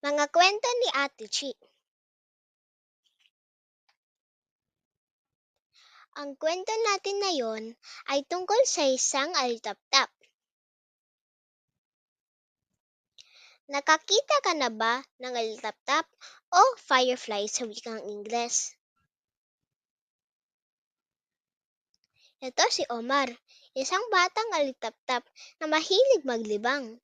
Mga kwento ni Ate Chi. Ang kwento natin ngayon ay tungkol sa isang alitaptap. Nakakita ka na ba ng alitaptap o firefly sa wikang Ingles? Ito si Omar, isang batang alitaptap na mahilig maglibang.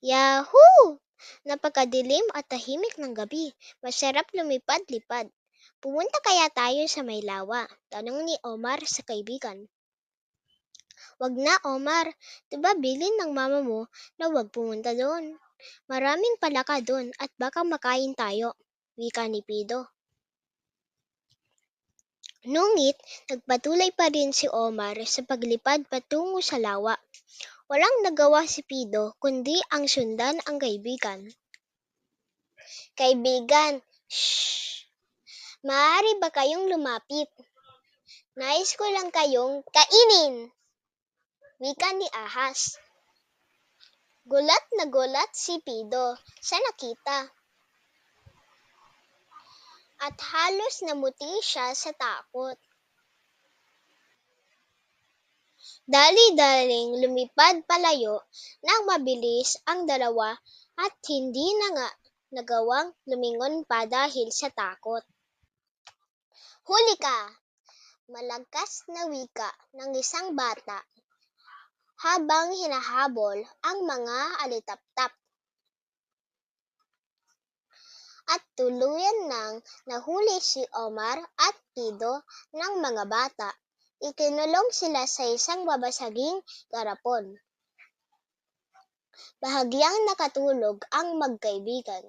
Yahoo! Napakadilim at tahimik ng gabi. Masarap lumipad-lipad. Pumunta kaya tayo sa may lawa? Tanong ni Omar sa kaibigan. Wag na, Omar. Diba bilin ng mama mo na wag pumunta doon? Maraming palaka doon at baka makain tayo. Wika ni Pido. Nungit, nagpatuloy pa rin si Omar sa paglipad patungo sa lawa. Walang nagawa si Pido kundi ang sundan ang kaibigan. Kaibigan, shh! Maaari ba kayong lumapit? Nais ko lang kayong kainin! Wika ni Ahas. Gulat na gulat si Pido sa nakita. At halos namuti siya sa takot. Dali-daling lumipad palayo ng mabilis ang dalawa at hindi na nga nagawang lumingon pa dahil sa takot. Huli ka! Malagkas na wika ng isang bata habang hinahabol ang mga alitaptap. At tuluyan nang nahuli si Omar at Pido ng mga bata. Ikinulong sila sa isang babasaging garapon. Bahagyang nakatulog ang magkaibigan.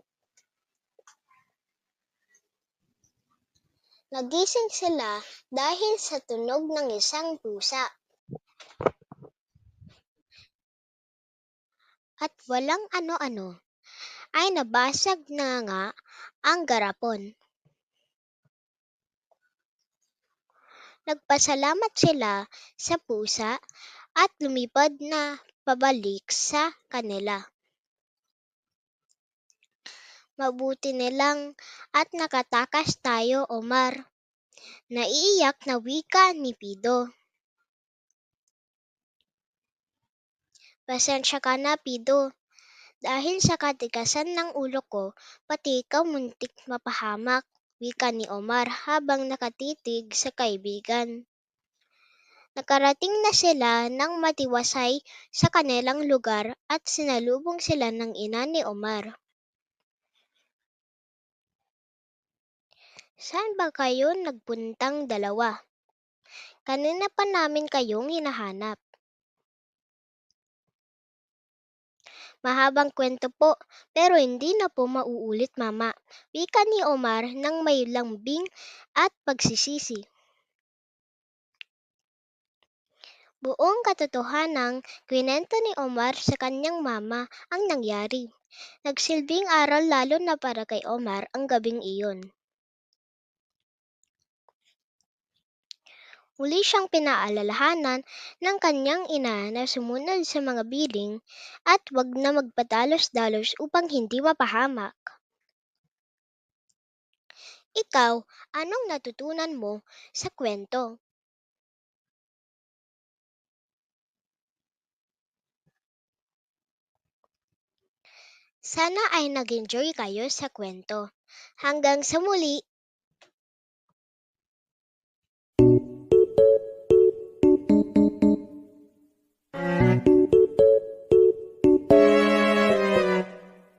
Nagising sila dahil sa tunog ng isang pusa. At walang ano-ano, ay nabasag na nga ang garapon. Nagpasalamat sila sa pusa at lumipad na pabalik sa kanila. Mabuti nilang at nakatakas tayo, Omar. Naiiyak na wika ni Pido. Pasensya ka na, Pido. Dahil sa katigasan ng ulo ko, pati ikaw muntik mapahamak wika ni Omar habang nakatitig sa kaibigan. Nakarating na sila ng matiwasay sa kanilang lugar at sinalubong sila ng ina ni Omar. Saan ba kayo nagpuntang dalawa? Kanina pa namin kayong hinahanap. Mahabang kwento po, pero hindi na po mauulit mama. Wika ni Omar nang may lambing at pagsisisi. Buong katotohanang kwento ni Omar sa kanyang mama ang nangyari. Nagsilbing aral lalo na para kay Omar ang gabing iyon. Muli siyang pinaalalahanan ng kanyang ina na sumunod sa mga biling at wag na magpadalos-dalos upang hindi mapahamak. Ikaw, anong natutunan mo sa kwento? Sana ay nag-enjoy kayo sa kwento. Hanggang sa muli!